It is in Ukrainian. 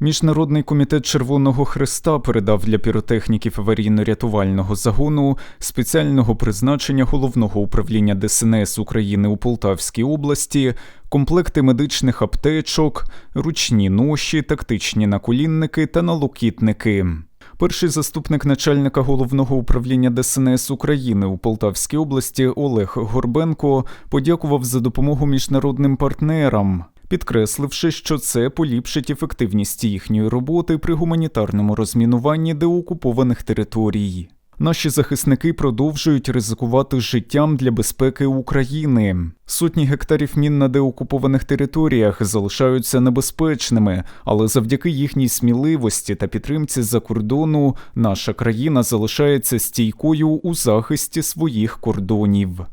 Міжнародний комітет Червоного Христа передав для піротехніків аварійно-рятувального загону спеціального призначення головного управління ДСНС України у Полтавській області комплекти медичних аптечок, ручні ноші, тактичні наколінники та налокітники. Перший заступник начальника головного управління ДСНС України у Полтавській області Олег Горбенко подякував за допомогу міжнародним партнерам, підкресливши, що це поліпшить ефективність їхньої роботи при гуманітарному розмінуванні деокупованих територій. Наші захисники продовжують ризикувати життям для безпеки України. Сотні гектарів мін на деокупованих територіях залишаються небезпечними, але завдяки їхній сміливості та підтримці за кордону наша країна залишається стійкою у захисті своїх кордонів.